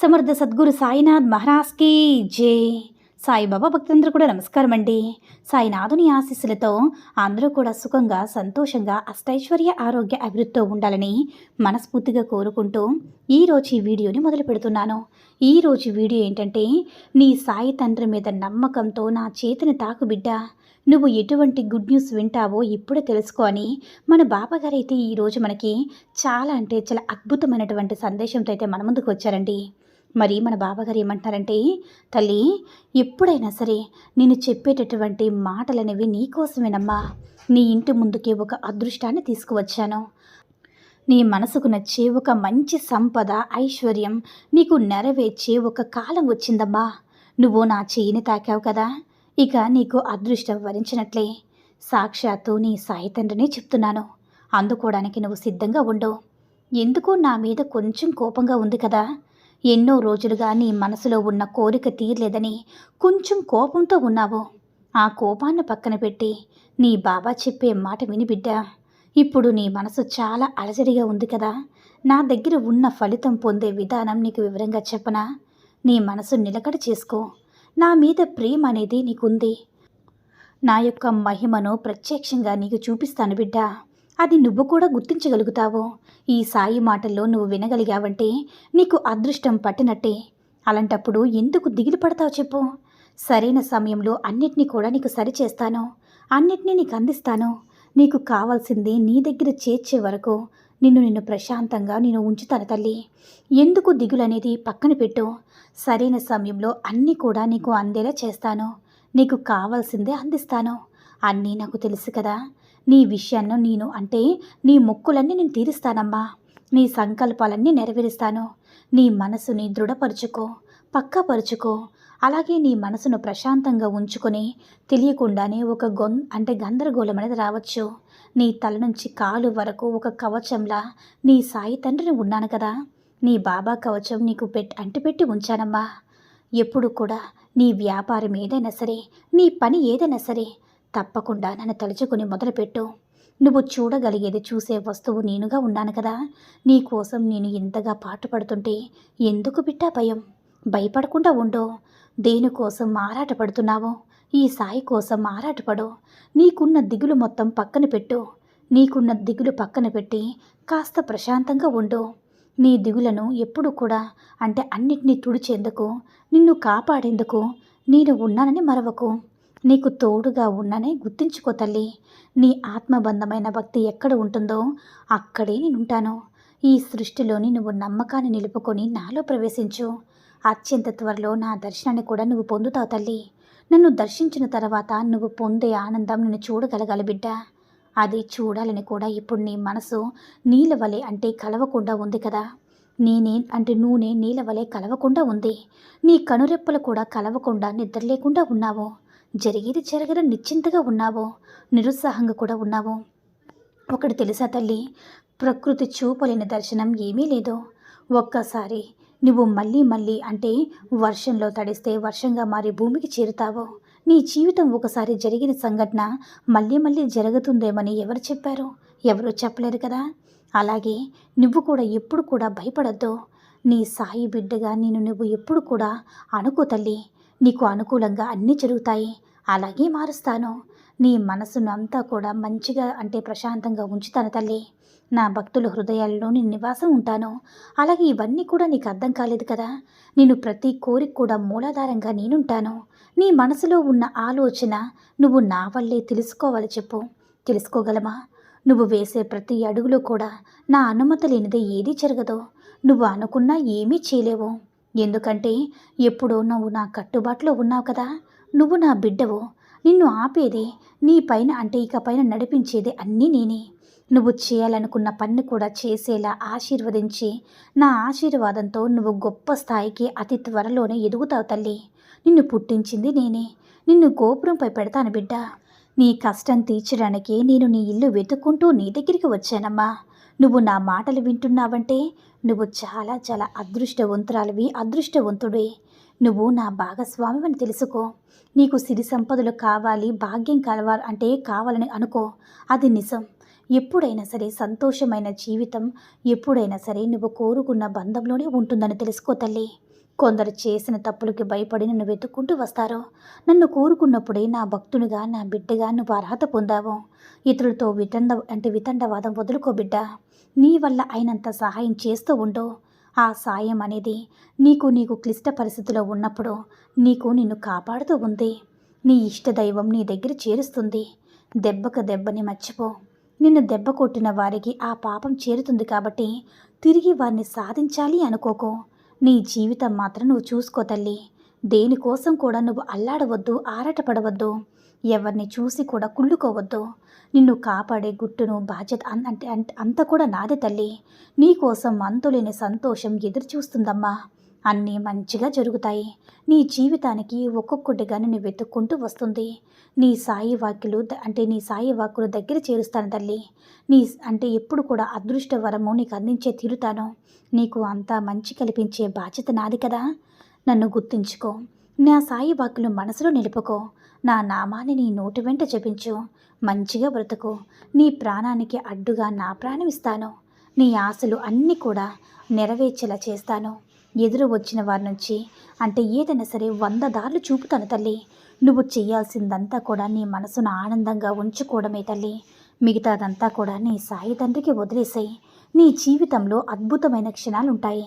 Samarth Sadguru Sainath మహారాజ్కి జై. సాయిబాబా భక్తులందరూ కూడా నమస్కారం అండి. సాయినాథుని ఆశీస్సులతో అందరూ కూడా సుఖంగా సంతోషంగా అష్టైశ్వర్య ఆరోగ్య అభివృద్ధితో ఉండాలని మనస్ఫూర్తిగా కోరుకుంటూ ఈరోజు ఈ వీడియోని మొదలు పెడుతున్నాను. ఈరోజు వీడియో ఏంటంటే నీ సాయి తండ్రి మీద నమ్మకంతో నా చేతిని తాకు బిడ్డ. నువ్వు ఎటువంటి గుడ్ న్యూస్ వింటావో ఇప్పుడే తెలుసుకో అని మన బాబాగారు అయితే ఈరోజు మనకి చాలా అంటే చాలా అద్భుతమైనటువంటి సందేశంతో అయితే మన ముందుకు వచ్చారండి. మరి మన బాబాగారు ఏమంటున్నారంటే తల్లి ఎప్పుడైనా సరే నేను చెప్పేటటువంటి మాటలనేవి నీకోసమేనమ్మా నీ ఇంటి ముందుకి ఒక అదృష్టాన్ని తీసుకువచ్చాను. నీ మనసుకు నచ్చే ఒక మంచి సంపద ఐశ్వర్యం నీకు నెరవేర్చే ఒక కాలం వచ్చిందమ్మా. నువ్వు నా చేయిని తాకావు కదా. ఇక నీకు అదృష్టం వరించినట్లే. సాక్షాత్తు నీ సాయి తండ్రినే చెప్తున్నాను. అందుకోవడానికి నువ్వు సిద్ధంగా ఉండు. ఎందుకో నా మీద కొంచెం కోపంగా ఉంది కదా. ఎన్నో రోజులుగా నీ మనసులో ఉన్న కోరిక తీరలేదని కొంచెం కోపంతో ఉన్నావు. ఆ కోపాన్ని పక్కన పెట్టి నీ బాబా చెప్పే మాట విని బిడ్డ ఇప్పుడు నీ మనసు చాలా అలజడిగా ఉంది కదా. నా దగ్గర ఉన్న ఫలితం పొందే విధానం నీకు వివరంగా చెప్పనా? నీ మనసు నిలకడ చేసుకో. నా మీద ప్రేమ అనేది నీకుంది. నా యొక్క మహిమను ప్రత్యక్షంగా నీకు చూపిస్తాను బిడ్డా. అది నువ్వు కూడా గుర్తించగలుగుతావు? ఈ సాయి మాటల్లో నువ్వు వినగలిగావంటే నీకు అదృష్టం పట్టినట్టే. అలాంటప్పుడు ఎందుకు దిగులు పడతావు చెప్పు. సరైన సమయంలో అన్నిటినీ కూడా నీకు సరిచేస్తాను. అన్నిటినీ నీకు అందిస్తాను. నీకు కావాల్సింది నీ దగ్గర చేర్చే వరకు నిన్ను నిన్ను ప్రశాంతంగా నేను ఉంచుతాను తల్లి. ఎందుకు దిగులనేది పక్కన పెట్టు. సరైన సమయంలో అన్నీ కూడా నీకు అందేలా చేస్తాను. నీకు కావాల్సిందే అందిస్తాను. అన్నీ నాకు తెలుసు కదా. నీ విషయాన్ని నేను అంటే నీ మొక్కులన్నీ నేను తీరుస్తానమ్మా. నీ సంకల్పాలన్నీ నెరవేరుస్తాను. నీ మనసుని దృఢపరుచుకో పక్కపరుచుకో. అలాగే నీ మనసును ప్రశాంతంగా ఉంచుకొని తెలియకుండానే ఒక గొం అంటే గందరగోళం అనేది రావచ్చు. నీ తల నుంచి కాలు వరకు ఒక కవచంలా నీ సాయి తండ్రిని ఉన్నాను కదా. నీ బాబా కవచం నీకు పెట్ అంటిపెట్టి ఉంచానమ్మా. ఎప్పుడు కూడా నీ వ్యాపారం ఏదైనా సరే నీ పని ఏదైనా సరే తప్పకుండా నన్ను తలుచుకుని మొదలుపెట్టు. నువ్వు చూడగలిగేది చూసే వస్తువు నేనుగా ఉన్నాను కదా. నీ కోసం నేను ఇంతగా పాటుపడుతుంటే ఎందుకు బిట్టా భయం? భయపడకుండా ఉండు. దేనికోసం ఆరాటపడుతున్నావో ఈ సాయి కోసం ఆరాటపడు. నీకున్న దిగులు మొత్తం పక్కన పెట్టు. నీకున్న దిగులు పక్కన పెట్టి కాస్త ప్రశాంతంగా ఉండు. నీ దిగులను ఎప్పుడు కూడా అంటే అన్నిటినీ తుడిచేందుకు నిన్ను కాపాడేందుకు నేను ఉన్నానని మరవకు. నీకు తోడుగా ఉన్ననే గుర్తించుకో తల్లి. నీ ఆత్మబంధమైన భక్తి ఎక్కడ ఉంటుందో అక్కడే నేనుంటాను. ఈ సృష్టిలోని నువ్వు నమ్మకాన్ని నిలుపుకొని నాలో ప్రవేశించు. అత్యంత త్వరలో నా దర్శనాన్ని కూడా నువ్వు పొందుతావు తల్లి. నన్ను దర్శించిన తర్వాత నువ్వు పొందే ఆనందం నిన్ను చూడగలగాలి బిడ్డ. అది చూడాలని కూడా ఇప్పుడు నీ మనసు నీళ్ళ వలె అంటే కలవకుండా ఉంది కదా. నేనే అంటే నూనె నీళ్ళ వలె కలవకుండా ఉంది. నీ కనురెప్పలు కూడా కలవకుండా నిద్ర లేకుండా ఉన్నావు. జరిగేది జరగడం నిశ్చింతగా ఉన్నావో? నిరుత్సాహంగా కూడా ఉన్నావు? ఒకటి తెలుసా తల్లి? ప్రకృతి చూపలేని దర్శనం ఏమీ లేదు. ఒక్కసారి నువ్వు మళ్ళీ మళ్ళీ అంటే వర్షంలో తడిస్తే వర్షంగా మారి భూమికి చేరుతావో? నీ జీవితం ఒకసారి జరిగిన సంఘటన మళ్ళీ మళ్ళీ జరుగుతుందేమని ఎవరు చెప్పారు? ఎవరు చెప్పలేరు కదా? అలాగే నువ్వు కూడా ఎప్పుడు కూడా భయపడద్దు. నీ సాయి బిడ్డగా నేను నువ్వు ఎప్పుడు కూడా అనుకో తల్లి. నీకు అనుకూలంగా అన్నీ జరుగుతాయి. అలాగే మారుస్తాను. నీ మనసును అంతా కూడా మంచిగా అంటే ప్రశాంతంగా ఉంచుతాను తల్లి. నా భక్తుల హృదయాల్లో నేను నివాసం ఉంటాను. అలాగే ఇవన్నీ కూడా నీకు అర్థం కాలేదు కదా? నేను ప్రతి కోరిక కూడా మూలాధారంగా నేనుంటాను. నీ మనసులో ఉన్న ఆలోచన నువ్వు నా వల్లే తెలుసుకోవాలి చెప్పు. తెలుసుకోగలమా? నువ్వు వేసే ప్రతి అడుగులో కూడా నా అనుమతి లేనిదే ఏదీ జరగదు. నువ్వు అనుకున్నా ఏమీ చేయలేవు. ఎందుకంటే ఎప్పుడో నువ్వు నా కట్టుబాటులో ఉన్నావు కదా? నువ్వు నా బిడ్డవు? నిన్ను ఆపేది? నీ పైన అంటే ఇక పైన నడిపించేది అన్నీ నేనే. నువ్వు చేయాలనుకున్న పని కూడా చేసేలా ఆశీర్వదించి. నా ఆశీర్వాదంతో నువ్వు గొప్ప స్థాయికి అతి త్వరలోనే ఎదుగుతావు తల్లి. నిన్ను పుట్టించింది నేనే. నిన్ను గోపురంపై పెడతాను బిడ్డ. నీ కష్టం తీర్చడానికి నేను నీ ఇల్లు వెతుక్కుంటూ నీ దగ్గరికి వచ్చానమ్మా. నువ్వు నా మాటలు వింటున్నావంటే నువ్వు చాలా చాలా అదృష్టవంతురాలివి అదృష్టవంతుడే. నువ్వు నా భాగస్వామివని తెలుసుకో. నీకు సిరి సంపదలు కావాలి భాగ్యం కలవాలి అంటే కావాలని అనుకో. అది నిజం. ఎప్పుడైనా సరే సంతోషమైన జీవితం ఎప్పుడైనా సరే నువ్వు కోరుకున్న బంధంలోనే ఉంటుందని తెలుసుకో తల్లి. కొందరు చేసిన తప్పులకి భయపడి నన్ను వెతుక్కుంటూ వస్తారు. నన్ను కోరుకున్నప్పుడే నా భక్తునిగా నా బిడ్డగా నువ్వు అర్హత పొందావు. ఇతరులతో వితండ అంటే వితండవాదం వదులుకో బిడ్డ. నీ వల్ల అయినంత సహాయం చేస్తూ ఉండు. ఆ సాయం అనేది నీకు నీకు క్లిష్ట పరిస్థితిలో ఉన్నప్పుడు నీకు నిన్ను కాపాడుతూ ఉంది. నీ ఇష్టదైవం నీ దగ్గర చేరుస్తుంది. దెబ్బకు దెబ్బని మర్చిపో. నిన్ను దెబ్బ కొట్టిన వారికి ఆ పాపం చేరుతుంది కాబట్టి తిరిగి వారిని సాధించాలి అనుకోకు. నీ జీవితం మాత్రం నువ్వు చూసుకో తల్లి. దేనికోసం కూడా నువ్వు అల్లాడవద్దు ఆరాటపడవద్దు. ఎవరిని చూసి కూడా కుళ్ళుకోవద్దు. నిన్ను కాపాడే గుట్టును బాధ్యత అన్- అంటే అంత కూడా నాదే తల్లి. నీకోసం అంతులేని సంతోషం ఎదురు చూస్తుందమ్మా. అన్నీ మంచిగా జరుగుతాయి. నీ జీవితానికి ఒక్కొక్కటిగా నిన్ను వెతుక్కుంటూ వస్తుంది. నీ సాయి వాక్యులు అంటే నీ సాయి వాక్కులు దగ్గర చేరుస్తాను తల్లి. నీ అంటే ఎప్పుడు కూడా అదృష్ట వరము నీకు అందించే తీరుతాను. నీకు అంతా మంచి కల్పించే బాధ్యత నాది కదా. నన్ను గుర్తుంచుకో. నా సాయి వాక్కులు మనసులో నిలుపుకో. నా నామాన్ని నీ నోటి వెంట జపించు. మంచిగా బ్రతుకు. నీ ప్రాణానికి అడ్డుగా నా ప్రాణం ఇస్తాను. నీ ఆశలు అన్నీ కూడా నెరవేర్చేలా చేస్తాను. ఎదురు వచ్చిన వారి నుంచి అంటే ఏదైనా సరే వంద దారులు చూపుతాను తల్లి. నువ్వు చేయాల్సిందంతా కూడా నీ మనసును ఆనందంగా ఉంచుకోవడమే తల్లి. మిగతాదంతా కూడా నీ సాయి తండ్రికి వదిలేసాయి. నీ జీవితంలో అద్భుతమైన క్షణాలు ఉంటాయి